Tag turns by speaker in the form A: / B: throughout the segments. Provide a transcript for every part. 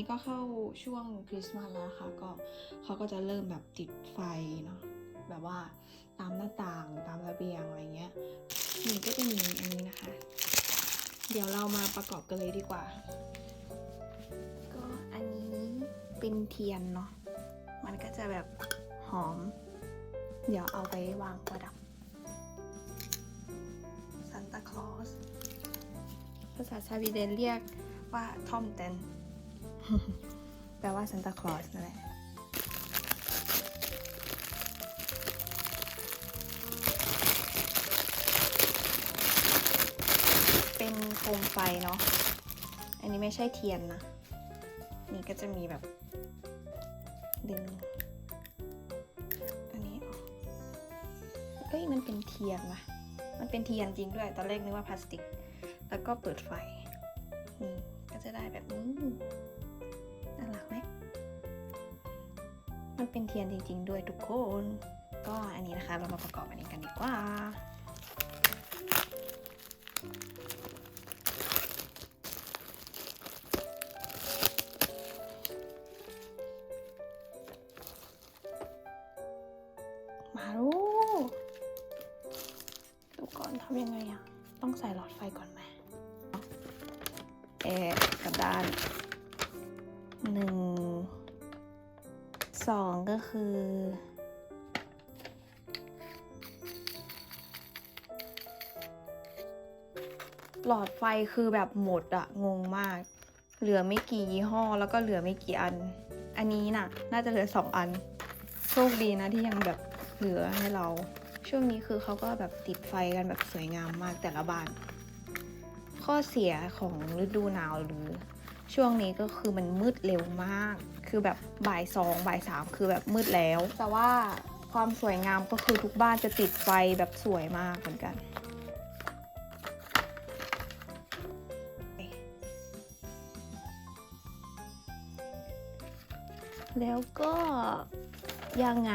A: นี้ก็เข้าช่วงคริสต์มาสแล้วค่ะก็เขาก็จะเริ่มแบบติดไฟเนาะแบบว่าตามหน้าต่างตามระเบียงอะไรเงี้ยนี่ก็จะมีอันนี้นะคะ เดี๋ยวเรามาประกอบกันเลยดีกว่า ก็อันนี้เป็นเทียนเนาะมันก็จะแบบหอม เดี๋ยวเอาไปวางประดับซานตาคลอสภาษาสวีเดนเรียกว่าทอมเตน แปลว่าซานตาคลอสนั่นแหละเป็นโคมไฟเนาะ อันนี้ไม่ใช่เทียนนะ นี่ก็จะมีแบบ ดึง อันนี้ออกเอ้ย มันเป็นเทียนวะมันเป็นเทียนจริงด้วย ตอนแรกนึกว่าพลาสติก แล้วก็เปิดไฟ นี่ ก็จะได้แบบนี้ เป็นเทียนจริง ๆ ด้วยทุกคน ก็อันนี้นะคะเรามาประกอบอันนี้กันดีกว่า หลอดไฟคือแบบหมดอะงงมาก เหลือไม่กี่ยี่ห้อแล้วก็เหลือไม่กี่อัน อันนี้น่ะ น่าจะเหลือสองอัน โชคดีนะที่ยังแบบเหลือให้เรา ช่วงนี้คือเขาก็แบบติดไฟกันแบบสวยงามมากแต่ละบ้าน ข้อเสียของฤดูหนาวหรือ ช่วงนี้ก็คือมันมืดเร็วมาก คือแบบบ่ายสองบ่ายสามคือแบบมืดแล้ว แต่ว่าความสวยงามก็คือทุกบ้านจะติดไฟแบบสวยมากเหมือนกัน แล้วก็ยังไง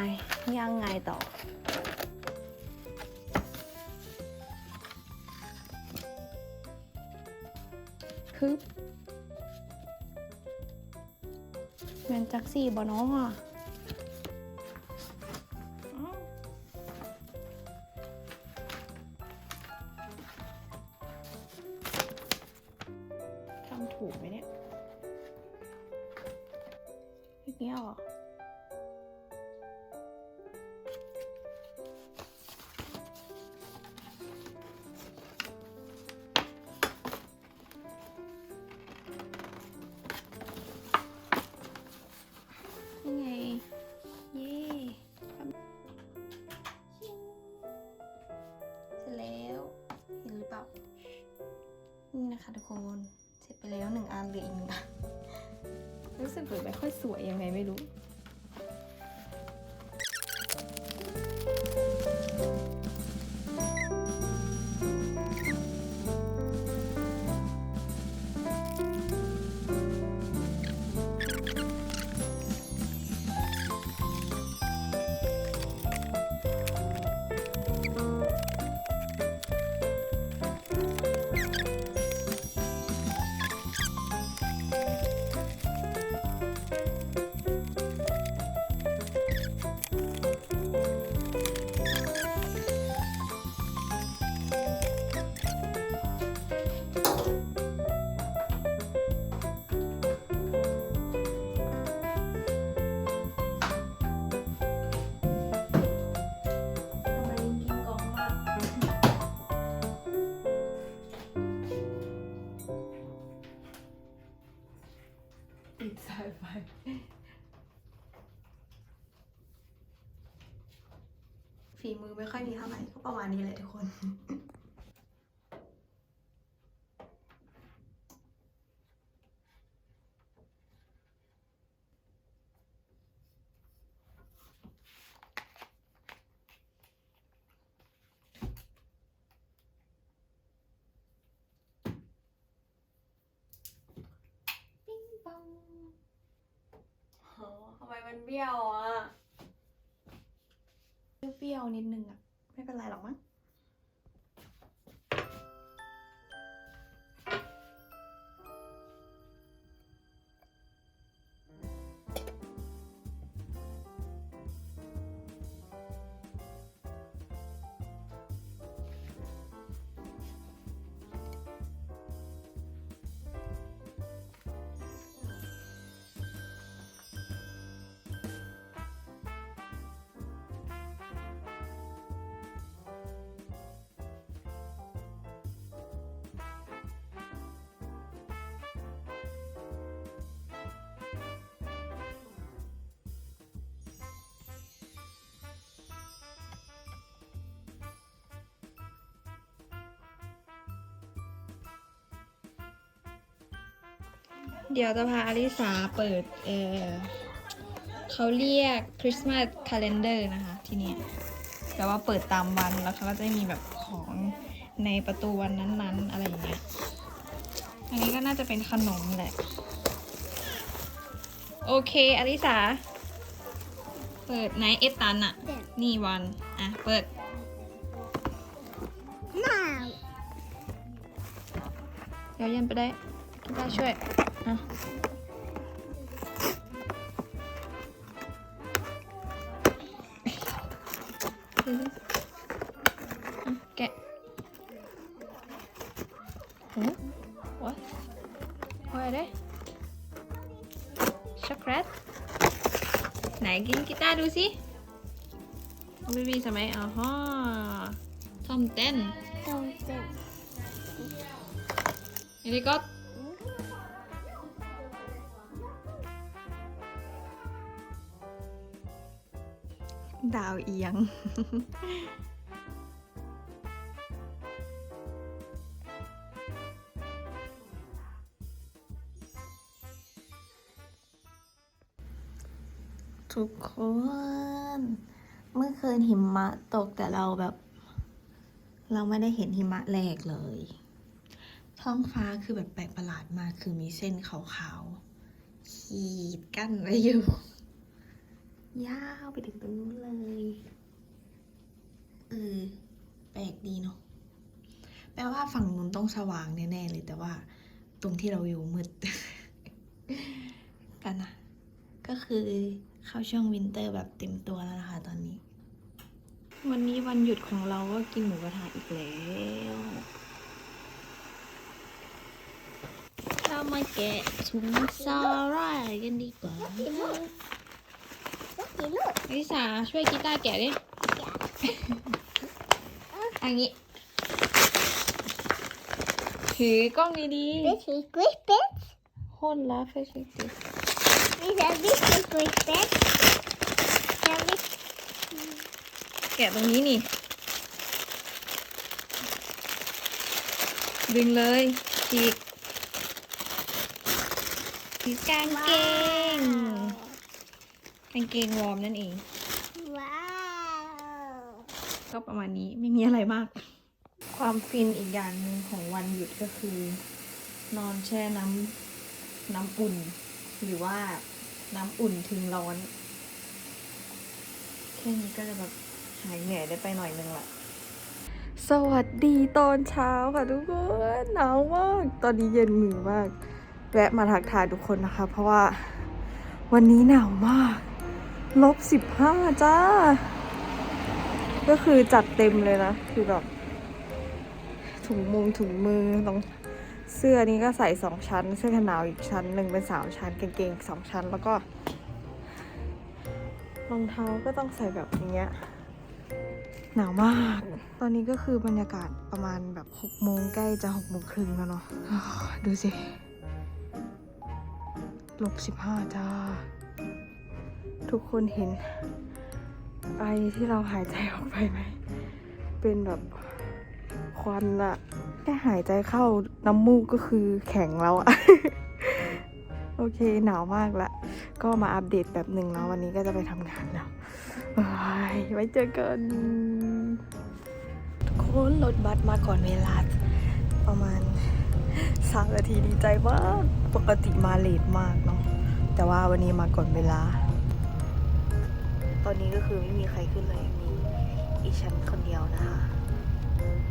A: ยังไงต่อ คือแมนจักซี่บอน้องอะ เงี้ยเหรอนี่ไงเย่ทำชิงเสร็จแล้วเห็นหรือเปล่านี่นะคะทุกคน เสร็จไปแล้วหนึ่งอันเหลืออีกหนึ่งอัน สึกเหมือไม่ค่อยสวยยังไงไม่รู้ ฝีมือไม่ค่อยมีเท่าไหร่ก็ประมาณนี้แหละทุกคน ปิ้งปองโหทำไมมันเบี้ยวอะ เปรี้ยวๆ นิดนึงอะไม่เป็นไรหรอกมั้ง เดี๋ยวจะพาอลิสาเปิดเออเขาเรียกคริสต์มาสคาล endar นะคะที่เนี่ยแปลว่าเปิดตามวันแล้วเขาก็จะมีแบบของในประตูวันนั้นๆ อะไรอย่างเงี้ย อันนี้ก็น่าจะเป็นขนมแหละ โอเคอลิสา เปิดไหนเอตันอะนี่วัน อะ เปิด
B: Now.
A: เดี๋ยวยันไปได้กีตาร์ช่วย อะอะแกะหือ what what are they ช็อกโกแลตไหนกินกีต ดาวเอียง ทุกคน เมื่อคืนหิมะตกแต่เราแบบ เราไม่ได้เห็นหิมะแรกเลย ท้องฟ้าคือแบบแปลกประหลาดมากคือมีเส้นขาวๆขีดกั้นไว้อยู่ ยาวไปถึงตรงนู้นเลย เออ แปลกดีเนาะ แปลว่าฝั่งนู้นต้องสว่างแน่ๆเลย แต่ว่าตรงที่เราอยู่มืด กันนะ ก็คือเข้าช่วงวินเตอร์แบบเต็มตัวแล้วนะคะตอนนี้ วันนี้วันหยุดของเราก็กินหมูกระทะอีกแล้ว เรามาแกะถุงซาร่ากันดีกว่า
B: Look, look.
A: ลิสาช่วยกีตาร์แกะดิอันนี้ ถือกล้องดีๆ
B: This is Crispin.
A: ๆโคตรลับเฟชติ
B: These are this is Christmas
A: แกะตรงนี้นี่ ดึงเลยฉีกฉีกกางเกง กางเกงวอร์มนั่นเอง
B: Wow.
A: ก็ประมาณนี้ไม่มีอะไรมาก ความฟินอีกอย่างหนึ่งของวันหยุดก็คือ นอนแช่น้ำน้ำอุ่น หรือว่าน้ำอุ่นถึงร้อน แค่นี้ก็จะแบบหายเหนื่อยได้ไปหน่อยนึงละสวัสดีตอนเช้าค่ะทุกคนหนาวมากตอนนี้เย็นมือมาก แวะมาทักทายทุกคนนะคะ เพราะว่าวันนี้หนาวมาก ลบสิบห้าจ้า ก็คือจัดเต็มเลยนะ คือแบบถุงมุงถุงมือรองเสื้อนี้ก็ใส่สองชั้น เสื้อกันหนาวอีกชั้นหนึ่งเป็นสามชั้นกางเกงสองชั้น แล้วก็รองเท้าก็ต้องใส่แบบอย่างเงี้หนาวมาก ตอนนี้ก็คือบรรยากาศประมาณแบบหกโมงใกล้จะหกโมงครึ่งแล้วเนาะดูสิลบสิบห้าจ้า ทุกคนเห็นไอที่เราหายใจออกไปไหม เป็นแบบควันอะแค่หายใจเข้าน้ำมูกก็คือแข็งแล้วอะโอเคหนาวมากละ ก็มาอัปเดตแบบหนึ่งแล้ววันนี้ก็จะไปทำงานแล้วบายไว้เจอกัน ทุกคนรถบัสมาก่อนเวลา ประมาณสามนาทีดีใจมาก ปกติมาเลทมากเนาะแต่ว่าวันนี้มาก่อนเวลา ตอนนี้ก็คือไม่มีใครขึ้นเลยมีอีฉันคนเดียวนะคะ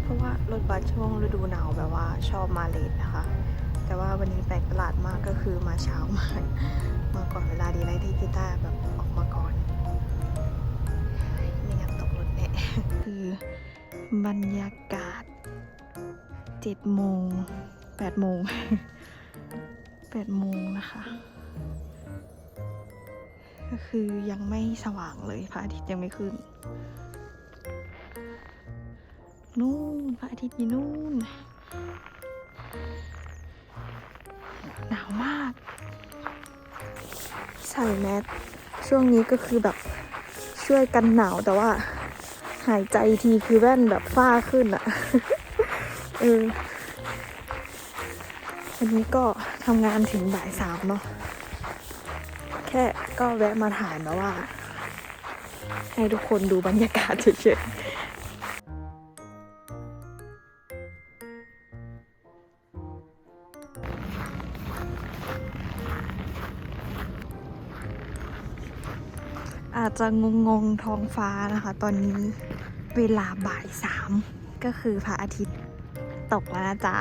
A: เพราะว่ารถบัสช่วงฤดูหนาวแบบว่าชอบมาเลทนะคะ แต่ว่าวันนี้แปลกประหลาดมากก็คือมาเช้ามากมาก่อนเวลาดีไรที่กีตาร์แบบออกมาก่อน ไม่งั้นตกรถแน่คือบรรยากาศเจ็ดโมงแปดโมงแปดโมงนะคะ ก็คือยังไม่สว่างเลยพระอาทิตย์ยังไม่ขึ้น นู่นพระอาทิตย์อยู่นู่น หนาวมาก ใส่แมสช่วงนี้ก็คือแบบช่วยกันหนาวแต่ว่า หายใจทีคือแว่นแบบฝ้าขึ้นอะเออวันนี้ก็ทำงานถึงบ่ายสามเนาะ ค่ก็แวะมาถ่ายมาว่า ให้ทุกคนดูบรรยากาศเฉยๆอาจจะงงงๆท้องฟ้านะคะ ตอนนี้เวลาบ่ายสามก็คือพระอาทิตย์ตกแล้วนะจ๊ะ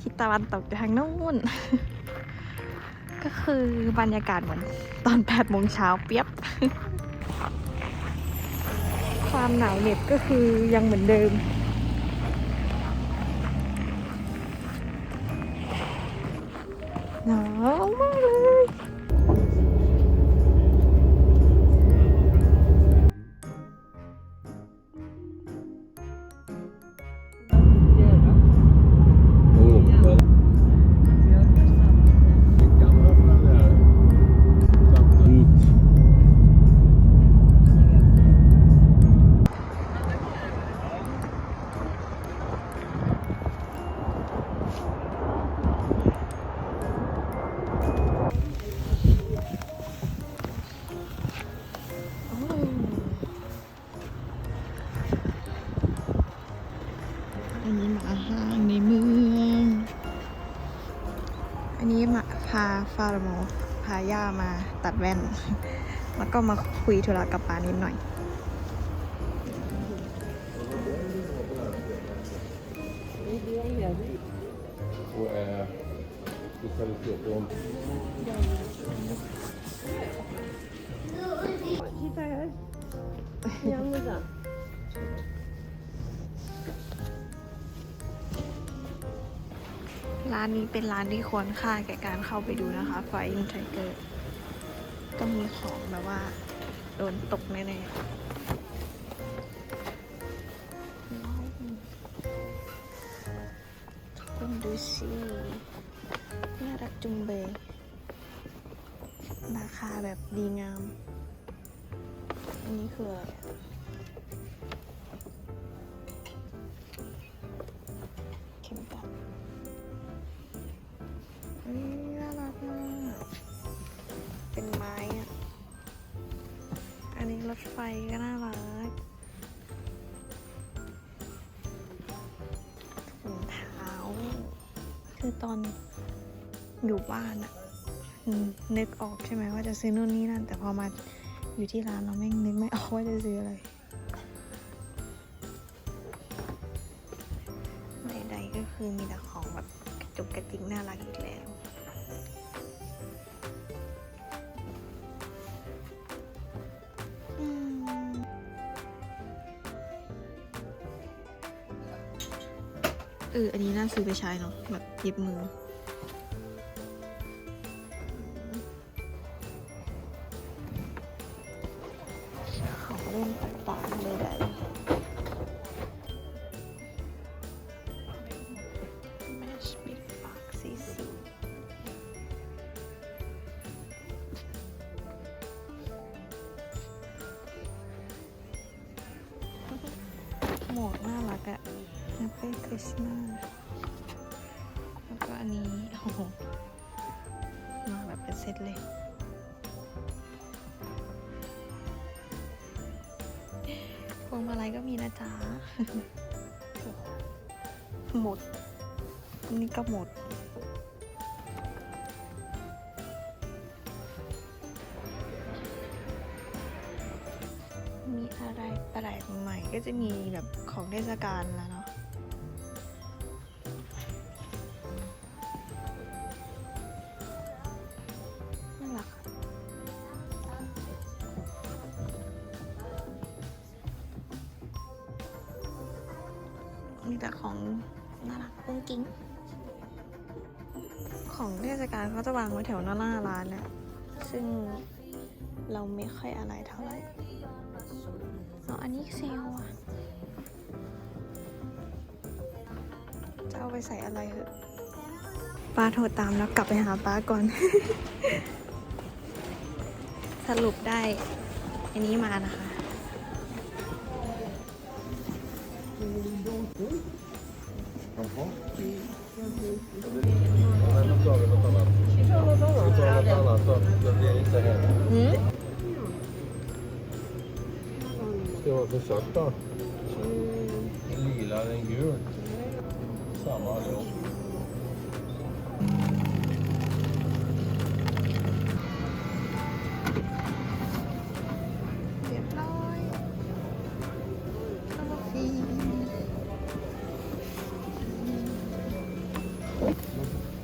A: ทิศตะวันตกอยู่ทางนู้น ก็คือบรรยากาศเหมือนตอน8โมงเช้าเปียบ ความหนาวเหน็บก็คือยังเหมือนเดิม โมพาย่ามาตัดแว่น แล้วก็มาคุยธุระกับปานิดหน่อย
C: Voor eh specialiseerd om.
A: ร้านนี้เป็นร้านที่ควรค่าแก่การเข้าไปดูนะคะ Flying Tiger ต้องมีของแบบว่า โดนตกแน่ๆทุกคนดูสิน่ารักจุงเบยราคาแบบดีงาม อันนี้คือ อนอยู่บ้านอะนึกออกใช่ไหมว่าจะซื้อนู่นนี่นั่น แต่พอมาอยู่ที่ร้านเราแม่งนึกไม่ออกว่าจะซื้ออะไร เออ อันนี้น่าซื้อไปใช้เนาะแบบเย็บมือ มาแบบเป็นเซตเลย พวงมาลัยก็มีนะจ๊ะหมด นี่ก็หมด มีอะไรแปลกใหม่ก็จะมีแบบของเทศกาลแล้วเนาะ ของเทศกาลเขาจะวางไว้แถวหน้าหน้าร้านนี่ยซึ่งเราไม่ค่อยอะไรเท่าไหร่เอาอันนี้เซลลอะจะเอาไปใส่อะไรเหอะป้าโทรตามแล้วกลับไปหาป้าก่อน สรุปได้ อันนี้มานะคะ
C: svart då? Mm. En lila, en gul. Samma allihop.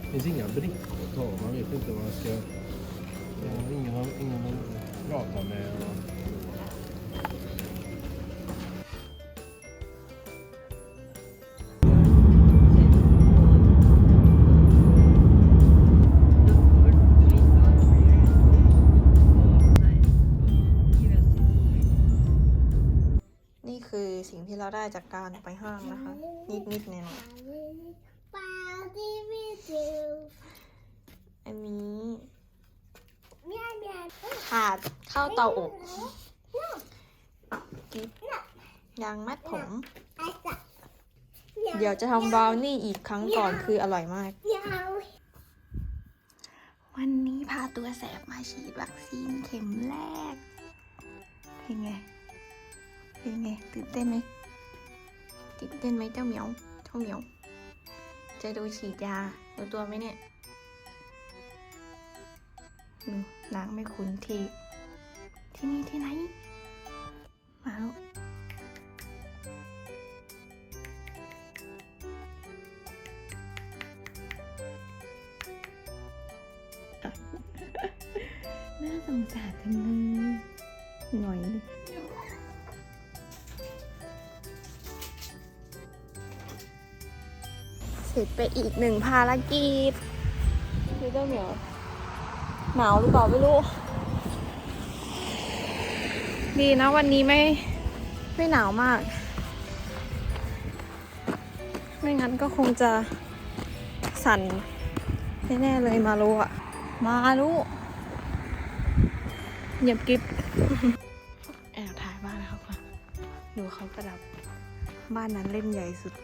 C: Det finns inga brickor att ta. Man vet inte vad man ska... Ingen man pratar med.
A: เราได้จากการไปห้างนะคะ นิดนิดๆหน่อย
B: Body video.
A: ๆอันนี้ถาดข้าวเตาอบกิ๊บยางมัดผม เดี๋ยวจะทำบราวนี่อีกครั้งก่อนคืออร่อยมาก วันนี้พาตัวแสบมาฉีดวัคซีนเข็มแรก เป็นไง เป็นไงตื่นเต้นไหม ตื่นเต้นไหมเจ้าเหมียวเจ้าเหมียว จะดูฉีดยาดูตัวไหมเนี่ยล้างไม่คุ้นที่ ที่นี่ที่ไหน มาลูกน่าสงสารจังเลยหน่อยเลย จไปอีกหนึ่งภารกิจพี่เจ้าเหมียวหนาวหรือเปล่าไม่รู้ ดีนะวันนี้ไม่ไม่หนาวมาก ไม่งั้นก็คงจะสั่นแน่ๆเลยมารุอะมารุเงียบกิบแอบถ่ายบ้านเขาก่อนดูเขาประดับ บ้านนั้นเล่นใหญ่สุด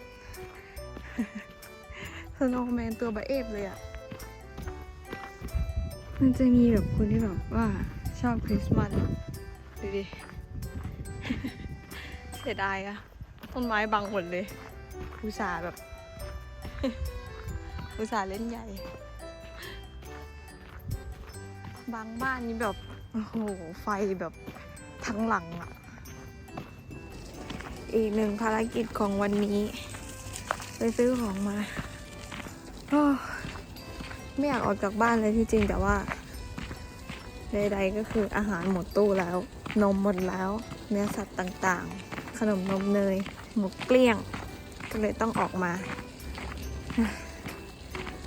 A: สโนว์แมนตัวบะเอฟเลยอะมันจะมีแบบคนที่แบบว่าชอบคริสต์มาสดูดิ เสียดายอะต้นไม้บังหมดเลย อุตส่าห์แบบ อุตส่าห์เล่นใหญ่ บางบ้านนี่แบบ โอ้โห ไฟแบบทั้งหลังอะอีกหนึ่งภารกิจของวันนี้ ไปซื้อของมา ไม่อยากออกจากบ้านเลยที่จริงแต่ว่าใดๆก็คืออาหารหมดตู้แล้ว นมหมดแล้ว เนื้อสัตว์ต่างๆ ขนมนมเนย หมดเกลี้ยง ก็เลยต้องออกมา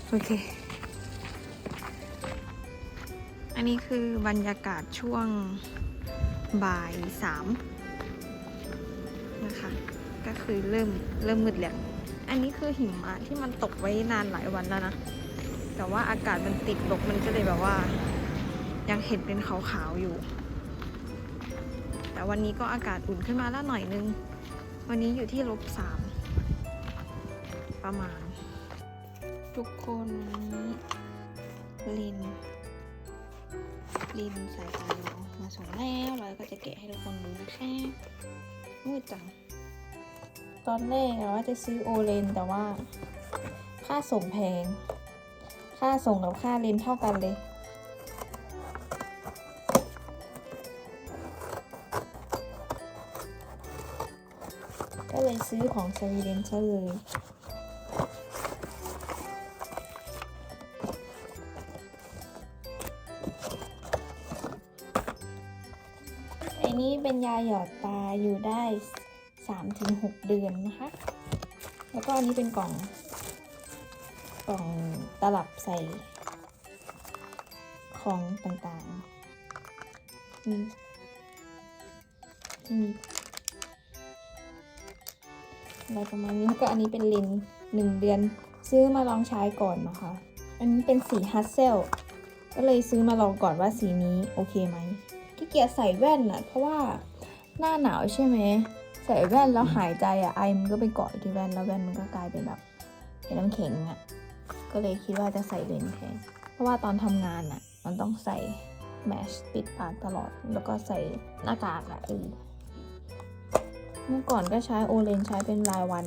A: โอเค อันนี้คือบรรยากาศช่วงบ่ายสามนะคะ ก็คือเริ่มเริ่มมืดแล้ว อันนี้คือหิมะที่มันตกไว้นานหลายวันแล้วนะ แต่ว่าอากาศมันติดลบมันก็เลยแบบว่า ยังเห็นเป็นขาวๆอยู่ แต่วันนี้ก็อากาศอุ่นขึ้นมาแล้วหน่อยนึง วันนี้อยู่ที่ลบสามประมาณ ทุกคนวันนี้ลินลินสายตาเรามาส่งแล้วเราก็จะแกะให้ทุกคนดูนะคะมืดจัง ตอนแรกว่าจะซื้อโอเลนแต่ว่า ค่าส่งแพง ค่าส่งกับค่าเลนเท่ากันเลย ก็เลยซื้อของสวีเดนซะเลยอันนี้เป็นยาหยอดตาอยู่ได้ 3-6 เดือนนะคะ แล้วก็อันนี้เป็นกล่อง กล่องตลับใส่ของต่างๆนี่นี่อะไรประมาณนี้แล้วก็อันนี้เป็นเลนส์หนึ่งเดือน ซื้อมาลองใช้ก่อนนะคะ อันนี้เป็นสีฮัสเซลก็เลยซื้อมาลองก่อนว่าสีนี้โอเคไหมขี้เกียจใส่แว่นอะเพราะว่าหน้าหนาวใช่ไหม ใส่แว่นแล้วหายใจอะไอมันก็ไปเกาะอยู่ที่แว่นแล้วแว่นมันก็กลายเป็นแบบเป็นน้ำแข็งอะก็เลยคิดว่าจะใส่เลนส์แทนเพราะว่าตอนทำงานอะมันต้องใส่แมสปิดปากตลอด แล้วก็ใส่หน้ากากอะเออเมื่อก่อนก็ใช้โอเลนใช้เป็นรายวัน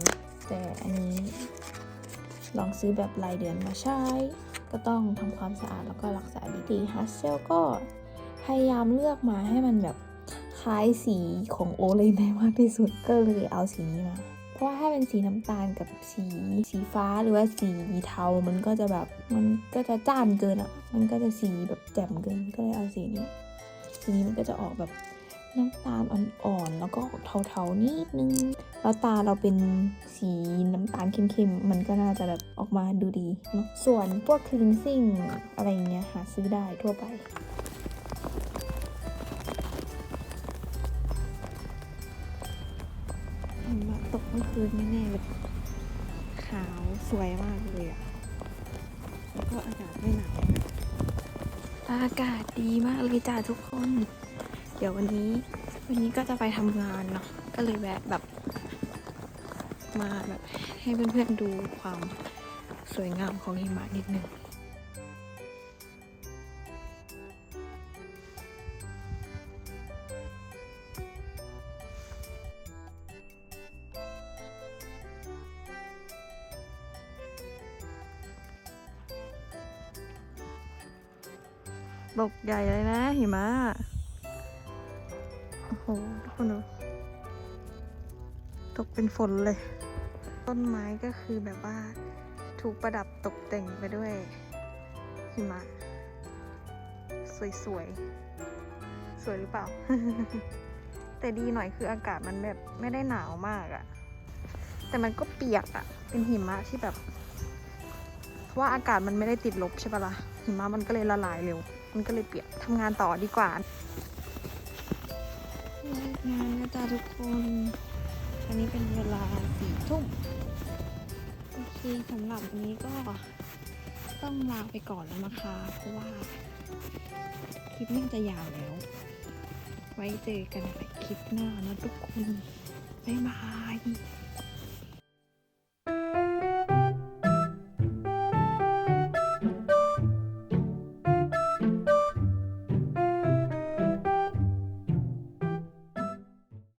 A: แต่อันนี้ ลองซื้อแบบรายเดือนมาใช้ ก็ต้องทำความสะอาดแล้วก็รักษาดีๆฮัสเซลก็พยายามเลือกมาให้มันแบบ ล้ายสีของโอเลนได้มากที่สุดก็เลยเอาสีนี้มา เพราะว่าถ้าเป็นสีน้ำตาลกับสีสีฟ้าหรือว่าสีเทา มันก็จะแบบมันก็จะจ้านเกินอะ่ะ มันก็จะสีแบบแจ่มเกินก็เลยเอาสีนี้ สีนี้มันก็จะออกแบบน้ำตาลอ่อนๆ แล้วก็ออกเทาๆนิดนึง แล้วตาเราเป็นสีน้ำตาลเข้มๆ มันก็น่าจะแบบออกมาดูดีเนาะ ส่วนพวก cleansing อะไรเงี้ยหาซื้อได้ทั่วไป เมื่อคืนแน่ๆเลยขาวสวยมากเลยอะแล้วก็อากาศไม่หนาวอากาศดีมากเลยจ้าทุกคน เดี๋ยววันนี้ วันนี้ก็จะไปทำงานเนาะก็เลยแวะแบบ มาแบบให้เพื่อนๆดูความสวยงามของหิมะนิดนึง ใหญ่เลยนะหิมะโอ้โหทุกคนดูตกเป็นฝนเลย ต้นไม้ก็คือแบบว่า ถูกประดับตกแต่งไปด้วยหิมะ สวยๆสวยหรือเปล่า แต่ดีหน่อยคืออากาศมันแบบไม่ได้หนาวมากอะแต่มันก็เปียกอะเป็นหิมะที่แบบเพราะว่าอากาศมันไม่ได้ติดลบใช่ปะล่ะหิมะมันก็เลยละลายเร็ว มันก็เลยเปียกทำงานต่อดีกว่าเลิกงานแล้วจ้าทุกคนอันนี้เป็นเวลาสี่ทุ่มโอเคสำหรับวันนี้ก็ต้องลาไปก่อนแล้วนะคะ เพราะว่าคลิปน่าจะยาวแล้ว ไว้เจอกันใหม่คลิปหน้านะทุกคน บ๊ายบาย